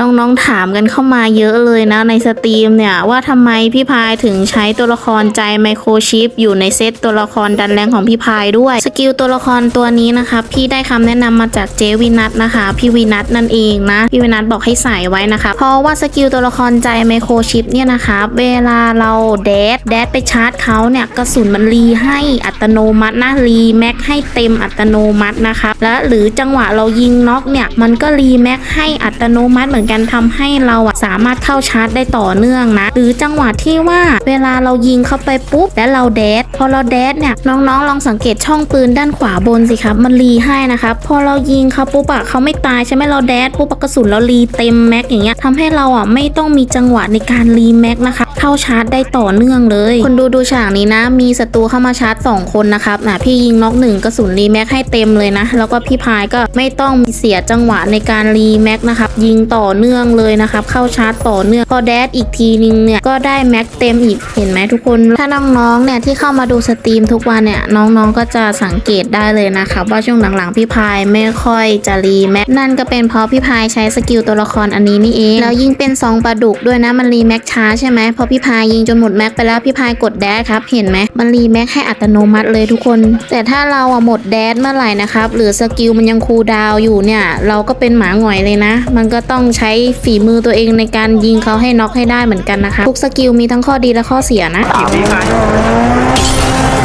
น้องๆถามกันเข้ามาเยอะเลยนะในสตรีมเนี่ย ว่าทำไมพี่พายถึงใช้ตัวละครใจไมโครชิปอยู่ในเซตตัวละครดันแรงของพี่พายด้วย สกิลตัวละครตัวนี้นะคะพี่ได้คำแนะนำมาจากเจวินัทนะคะ พี่วินัทนั่นเองนะพี่วินัทบอกให้ใส่ไว้นะคะเพราะว่าสกิลตัวละครใจไมโครชิปเนี่ยนะคะเวลาเราแดดแดดไปชาร์จเขาเนี่ยกระสุนมันรีให้อัตโนมัตินะรีแม็กให้เต็มอัตโนมัตินะคะและหรือจังหวะเรายิงน็อกเนี่ยมันก็รีแม็กให้อัตโนมัติเหมือนกันทำให้เราอะสามารถเข้าชาร์จได้ต่อเนื่องนะ หรือจังหวะที่ว่าเวลาเรายิงเข้าไปปุ๊บ และเราแดดพอเราแดดเนี่ยน้องๆ ลองสังเกตช่องปืนด้านขวาบนสิครับมันรีให้นะครับพอเรายิงเขาปุ๊บอะเขาไม่ตายใช่ไหมเราแดดปุ๊บอะกระสุนเรารีเต็มแม็กอย่างเงี้ยทำให้เราอะไม่ต้องมีจังหวะในการรีแม็กนะคะเข้าชาร์จได้ต่อเนื่องเลย คนดูดูฉากนี้นะ มีศัตรูเข้ามาชาร์จสองคนนะครับนะพี่ยิงน็อกหนึ่งกระสุนรีแม็กให้เต็มเลยนะ แล้วก็พี่พายก็ไม่ต้องมีเสียจังหวะในการรีแม็กนะครับยิงต่อเนื่องเลยนะครับ เข้าชาร์จต่อเนื่องพอแดดอีกทีนึงเนี่ยก็ได้แม็กเต็มอีกเห็นไหมทุกคน ถ้าน้องๆเนี่ยที่เข้ามาดูสตรีมทุกวันเนี่ยน้องๆก็จะสังเกตได้เลยนะครับว่าช่วงหลังๆพี่พายไม่ค่อยจะรีแม็กนั่นก็เป็นเพราะพี่พายใช้สกิลตัวละครอันนี้นี่เองแล้วยิ่งเป็นซองปลาดุกด้วยนะมันรีแม็กช้าใช่ไหมพอพี่พายยิงจนหมดแม็กไปแล้วพี่พายกดแดดครับเห็นไหมมันรีแม็กให้อัตโนมัติเลยทุกคน แต่ถ้าเราอะหมดแดดเมื่อไหร่นะครับหรือสกิลมันยังคูลดาวอยู่เนี่ยเราก็เป็นหมาหงอยเลยนะ มันก็ต้องใช้ฝีมือตัวเองในการยิงเขาให้น็อกให้ได้เหมือนกันนะคะ ทุกสกิลมีทั้งข้อดีและข้อเสียนะกี่วิพาย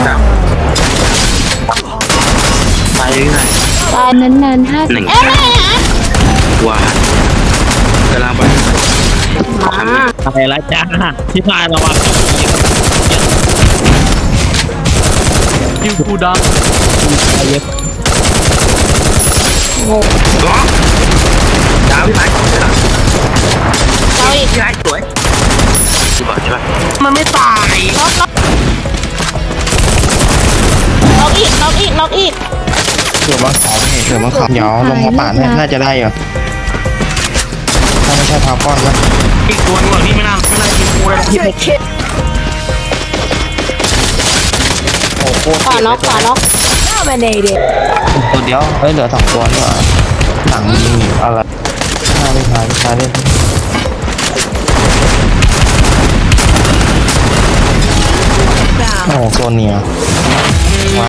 จับไปเรื่อยตอนนั้นนานห้าหนึ่งวาดกำลังไปทำอะไรละจ้าพี่พายระวังคิวกูดังเยอะดาวพี่พา มันไม่ตายน็อกอีกน็อกอีกน็อกอีกเดี๋ยวมาขอเดี๋ยวมาขอเดี๋ยวลงมาป่าน่าน่าจะได้อยู่ถ้าไม่ใช่พาก้อนนะอีกตัวนึงนี่ไม่น่าไม่น่ากินกูเลยที่ไม่โอ้โหขวาน็อกขวาน็อกตัวเดียวเฮ้ยเหลือสองตัวนี่หว่าหลังยิงอยู่อะไรถ้าไม่ทายไม่ทายเโอ้โหโซเนีย